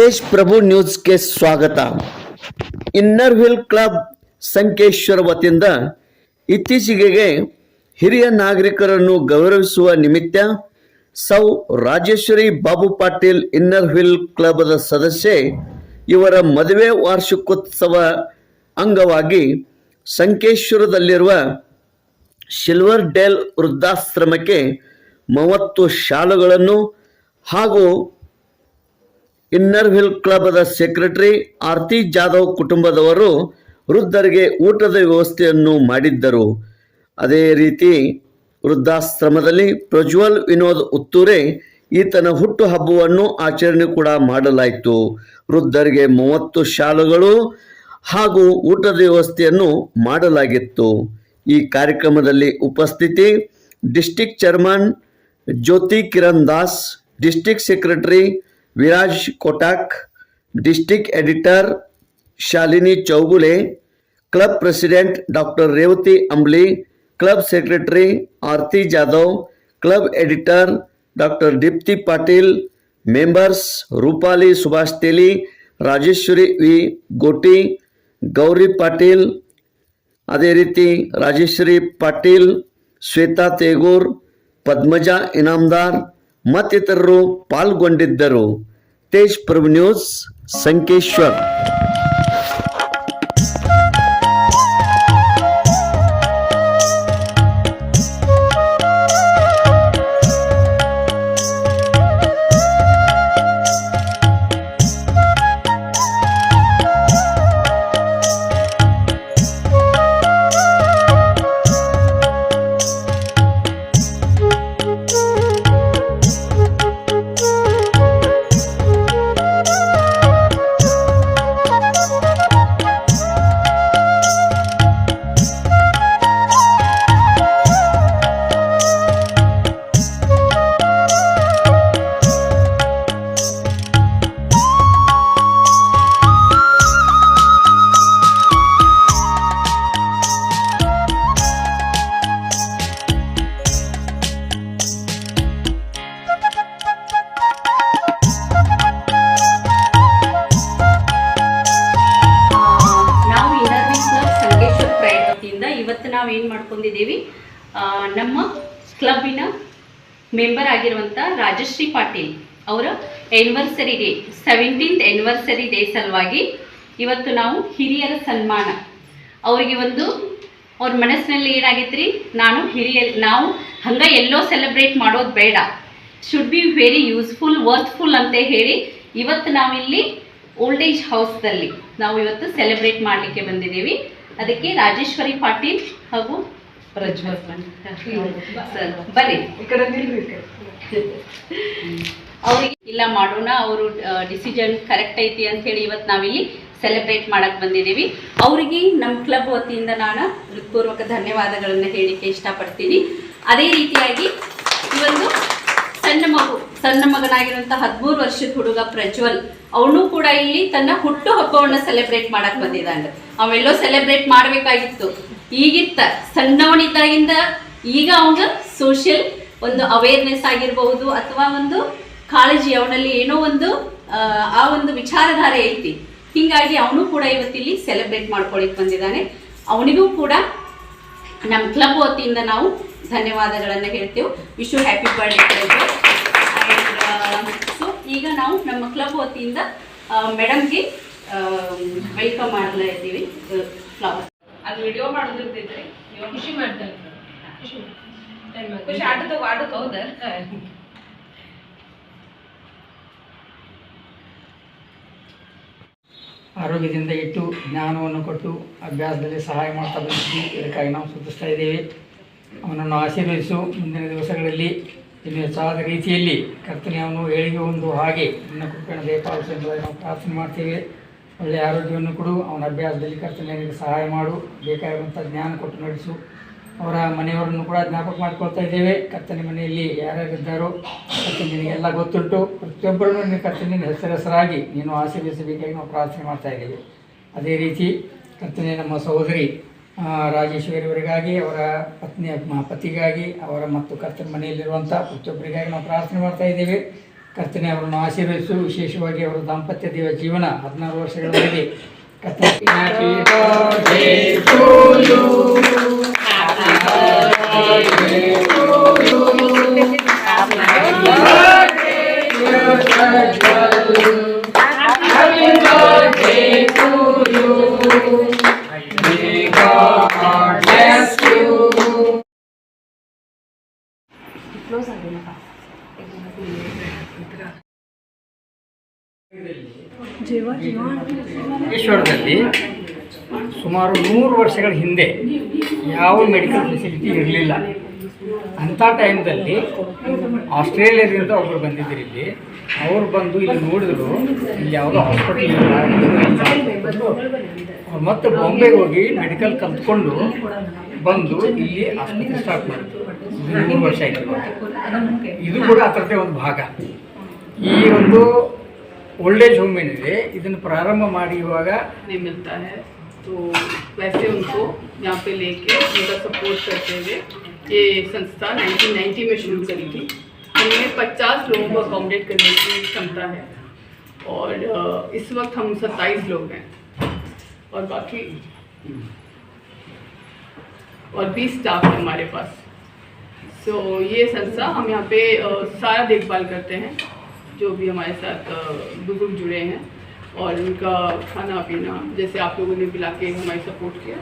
ತೇಜ್ ಪ್ರಭು ನ್ಯೂಸ್ಗೆ ಸ್ವಾಗತ. Inner will club Sankeshwar ವತಿಯಿಂದ ಇತ್ತೀಚೆಗೆ ಹಿರಿಯ ನಾಗರಿಕರನ್ನು ಗೌರವಿಸುವ ನಿಮಿತ್ತ ಸೌ. ರಾಜೇಶ್ವರಿ ಬಾಬು ಪಾಟೀಲ್ ಇನ್ನರ್ ಹಿಲ್ ಕ್ಲಬ್ದ ಸದಸ್ಯೆ ಇವರ ಮದುವೆ ವಾರ್ಷಿಕೋತ್ಸವ ಅಂಗವಾಗಿ ಸಂಕೇಶ್ವರದಲ್ಲಿರುವ ಸಿಲ್ವರ್ ಡೇಲ್ ವೃದ್ಧಾಶ್ರಮಕ್ಕೆ ಮೂವತ್ತು ಶಾಲುಗಳನ್ನು ಹಾಗೂ ಇನ್ನರ್ ಹಿಲ್ ಕ್ಲಬ್ದ ಸೆಕ್ರೆಟರಿ ಆರ್ತಿ ಜಾಧವ್ ಕುಟುಂಬದವರು ವೃದ್ಧರಿಗೆ ಊಟದ ವ್ಯವಸ್ಥೆಯನ್ನು ಮಾಡಿದ್ದರು. ಅದೇ ರೀತಿ ವೃದ್ಧಾಶ್ರಮದಲ್ಲಿ ಪ್ರಜ್ವಲ್ ವಿನೋದ್ ಉತ್ತೂರೆ ಈತನ ಹುಟ್ಟು ಹಬ್ಬವನ್ನು ಆಚರಣೆ ಕೂಡ ಮಾಡಲಾಯಿತು. ವೃದ್ಧರಿಗೆ ಮೂವತ್ತು ಶಾಲುಗಳು ಹಾಗೂ ಊಟದ ವ್ಯವಸ್ಥೆಯನ್ನು ಮಾಡಲಾಗಿತ್ತು. ಈ ಕಾರ್ಯಕ್ರಮದಲ್ಲಿ ಉಪಸ್ಥಿತಿ district chairman Jyoti Kiran Das, district secretary Viraj Kotak district editor Shalini Chougule club president doctor Revathi Ambli club secretary Aarti Jadhav club editor doctor Deepti Patil members Rupali Subhash Teli Rajeshwari V ಗೋಟಿ ಗೌರಿ ಪಾಟೀಲ್ ಅದೇ ರೀತಿ ರಾಜೇಶ್ವರಿ ಪಾಟೀಲ್ ಶ್ವೇತಾ ತೇಗೂರ್ ಪದ್ಮಜಾ ಇನಾಮ್ದಾರ್ ಮತ್ತಿತರರು ಪಾಲ್ಗೊಂಡಿದ್ದರು. Tej Prabhu news Sankeshwar. ನಮ್ಮ ಕ್ಲಬ್ಬಿನ member ಆಗಿರುವಂಥ ರಾಜಶ್ರೀ ಪಾಟೀಲ್ ಅವರ anniversary day seventeenth anniversary day ಸಲುವಾಗಿ ಇವತ್ತು ನಾವು ಹಿರಿಯರ ಸನ್ಮಾನ. ಅವರಿಗೆ ಒಂದು, ಅವ್ರ ಮನಸ್ಸಿನಲ್ಲಿ ಏನಾಗಿತ್ತು ನಾನು ಹಿರಿಯ ನಾವು ಹಂಗೆ ಎಲ್ಲೋ ಸೆಲೆಬ್ರೇಟ್ ಮಾಡೋದು ಬೇಡ. Should be very useful worthful ಅಂತ ಹೇಳಿ ಇವತ್ತು ನಾವಿಲ್ಲಿ ಓಲ್ಡ್ ಏಜ್ ಹೌಸ್ದಲ್ಲಿ ನಾವು ಇವತ್ತು ಸೆಲೆಬ್ರೇಟ್ ಮಾಡಲಿಕ್ಕೆ ಬಂದಿದ್ದೀವಿ. ಅದಕ್ಕೆ ರಾಜೇಶ್ವರಿ ಪಾಟೀಲ್ ಹಾಗೂ ಪ್ರಜ್ವಲ್ ಸರ್ ಬನ್ನಿ. ಅವ್ರಿಗೆ ಇಲ್ಲ ಮಾಡೋಣ ಅವರು ಡಿಸಿಷನ್ ಕರೆಕ್ಟ್ ಐತಿ ಅಂತ ಹೇಳಿ ಇವತ್ತು ನಾವಿಲ್ಲಿ ಸೆಲೆಬ್ರೇಟ್ ಮಾಡಕ್ ಬಂದಿದ್ದೀವಿ. ಅವರಿಗೆ ನಮ್ಮ ಕ್ಲಬ್ ವತಿಯಿಂದ ನಾನು ಹೃತ್ಪೂರ್ವಕ ಧನ್ಯವಾದಗಳನ್ನು ಹೇಳಿಕ್ಕೆ ಇಷ್ಟಪಡ್ತೀನಿ. ಅದೇ ರೀತಿಯಾಗಿ ಈ ಒಂದು ಸಣ್ಣ ಮಗು ಸಣ್ಣ ಮಗನಾಗಿರುವಂತಹ ಹದಿಮೂರು ವರ್ಷದ ಹುಡುಗ ಪ್ರಜ್ವಲ್ ಅವನು ಕೂಡ ಇಲ್ಲಿ ತನ್ನ ಹುಟ್ಟು ಹಬ್ಬವನ್ನು ಸೆಲೆಬ್ರೇಟ್ ಮಾಡಕ್ ಬಂದಿದ್ದಾನೆ. ಅವೆಲ್ಲೋ ಸೆಲೆಬ್ರೇಟ್ ಮಾಡಬೇಕಾಗಿತ್ತು. ಈಗಿತ್ತ ಸಣ್ಣವನಿದ್ದಾಗಿಂದ ಈಗ ಅವಂಗ ಸೋಷಿಯಲ್ ಒಂದು ಅವೇರ್ನೆಸ್ ಆಗಿರಬಹುದು ಅಥವಾ ಒಂದು ಕಾಳಜಿ ಅವನಲ್ಲಿ ಏನೋ ಒಂದು ಆ, ಒಂದು ವಿಚಾರಧಾರೆ ಐತಿ. ಹೀಗಾಗಿ ಅವನು ಕೂಡ ಇವತ್ತಿಲ್ಲಿ ಸೆಲೆಬ್ರೇಟ್ ಮಾಡ್ಕೊಳಿಕ್ ಬಂದಿದ್ದಾನೆ. ಅವನಿಗೂ ಕೂಡ ನಮ್ಮ ಕ್ಲಬ್ ವತಿಯಿಂದ ನಾವು ಧನ್ಯವಾದಗಳನ್ನು ಹೇಳ್ತೇವೆ. Wish you happy birthday so ಈಗ ನಾವು ನಮ್ಮ ಕ್ಲಬ್ ವತಿಯಿಂದ ಮೇಡಮ್ಗೆ ವೆಲ್ಕಮ್ ಮಾಡ್ತಾ ಇದ್ದೀವಿ ಫ್ಲವರ್ ಅದು ವಿಡಿಯೋ ಮಾಡೋದಿರ್ತೈತ್ರಿ ಖುಷಿ ಮಾಡ್ತಾರೆ ಖುಷಿ ಆಟದ ಆಟದ ಹೌದ? ಆರೋಗ್ಯದಿಂದ ಇಟ್ಟು ಜ್ಞಾನವನ್ನು ಕೊಟ್ಟು ಅಭ್ಯಾಸದಲ್ಲಿ ಸಹಾಯ ಮಾಡ್ತಾ ಬಂದಿದ್ವಿ ಇದಕ್ಕಾಗಿ ನಾವು ಸೂಚಿಸ್ತಾ ಇದ್ದೇವೆ. ಅವನನ್ನು ಆಶೀರ್ವದಿಸು. ಮುಂದಿನ ದಿವಸಗಳಲ್ಲಿ ಇನ್ನು ಹೆಚ್ಚಾದ ರೀತಿಯಲ್ಲಿ ಕರ್ತನೆ ಅವನು ಏಳಿಗೆ ಒಂದು ಹಾಗೆ ನಿನ್ನ ಕೃಪೆಯನ್ನು ದಯಪಾಲಿಸು ಎಂಬುದಾಗಿ ನಾವು ಪ್ರಾರ್ಥನೆ ಮಾಡ್ತೇವೆ. ಒಳ್ಳೆಯ ಆರೋಗ್ಯವನ್ನು ಕೊಡು, ಅವನ ಅಭ್ಯಾಸದಲ್ಲಿ ನಿನಗೆ ಸಹಾಯ ಮಾಡು ಬೇಕಾಗಿರುವಂಥ ಜ್ಞಾನ ಕೊಟ್ಟು ನಡೆಸು. ಅವರ ಮನೆಯವರನ್ನು ಕೂಡ ಜ್ಞಾಪಕ ಮಾಡ್ಕೊಳ್ತಾ ಇದ್ದೇವೆ. ಕರ್ತನೆ ಮನೆಯಲ್ಲಿ ಯಾರ್ಯಾರಿದ್ದಾರೋ ಮತ್ತು ನಿನಗೆಲ್ಲ ಗೊತ್ತುಂಟು. ಪ್ರತಿಯೊಬ್ಬರನ್ನು ನಿನ್ನ ಕರ್ತನೆ ನಿನ್ನ ಹೆಸರು ಹೆಸರಾಗಿ ನೀನು ಆಶೀರ್ವಿಸಬೇಕಾಗಿ ನಾವು ಪ್ರಾರ್ಥನೆ ಮಾಡ್ತಾ ಇದ್ದೇವೆ. ಅದೇ ರೀತಿ ಕರ್ತನೆ ನಮ್ಮ ಸಹೋದರಿ ರಾಜೇಶ್ವರಿಯವರಿಗಾಗಿ, ಅವರ ಪತ್ನಿ ಪತಿಗಾಗಿ, ಅವರ ಮತ್ತು ಕರ್ತನ ಮನೆಯಲ್ಲಿರುವಂಥ ಪ್ರತಿಯೊಬ್ಬರಿಗಾಗಿ ನಾವು ಪ್ರಾರ್ಥನೆ ಮಾಡ್ತಾ ಇದ್ದೇವೆ. ಕರ್ತನೆ ಅವರನ್ನು ಆಶೀರ್ವದಿಸು ವಿಶೇಷವಾಗಿ ಅವರ ದಾಂಪತ್ಯ ದೇವ ಜೀವನ ಹದಿನಾರು ವರ್ಷಗಳವರೆಗೆ ಕರ್ತನೆ ಈಶ್ವರದಲ್ಲಿ ಸುಮಾರು ನೂರು ವರ್ಷಗಳ ಹಿಂದೆ ಯಾವ ಮೆಡಿಕಲ್ ಫೆಸಿಲಿಟಿ ಇರಲಿಲ್ಲ. ಅಂಥ ಟೈಮ್ದಲ್ಲಿ ಆಸ್ಟ್ರೇಲಿಯಾದಿಂದ ಒಬ್ಬರು ಬಂದಿದ್ದರು ಇಲ್ಲಿ. ಅವ್ರು ಬಂದು ಇಲ್ಲಿ ನೋಡಿದ್ರು, ಇಲ್ಲಿ ಯಾವುದೋ ಹಾಸ್ಪಿಟಲ್ ಅವ್ರು ಮತ್ತೆ ಬಾಂಬೆಗೆ ಹೋಗಿ ಮೆಡಿಕಲ್ ಕಲ್ತ್ಕೊಂಡು ಬಂದು ಇಲ್ಲಿ ಆಸ್ಪತ್ರೆ ಸ್ಟಾರ್ಟ್ ಮಾಡಿದ್ರು. ಇದು ನೂರು ವರ್ಷ ಆಯಿತು. ಇದು ಕೂಡ ಅದರದ್ದೇ ಒಂದು ಭಾಗ. ಈ ಒಂದು ಓಲ್ಡ್ ಏಜ್ ಹೋಮ್ ಏನಿದೆ ಇದನ್ನು ಪ್ರಾರಂಭ ಮಾಡಿ ಇವಾಗ नहीं मिलता है तो वैसे उनको यहाँ पे लेके उनका सपोर्ट करते हुए ये संस्था 1990 में शुरू करी थी हमें 50 लोगों को अकोमोडेट करने की क्षमता है और अ, इस वक्त हम 27 लोग हैं और बाकी और भी स्टाफ है हमारे पास सो ये संस्था हम यहाँ पे अ, सारा देखभाल करते हैं जो भी हमारे साथ बुज़ुर्ग जुड़े हैं और उनका खाना पीना जैसे आप लोगों ने पिला के हमारी सपोर्ट किया।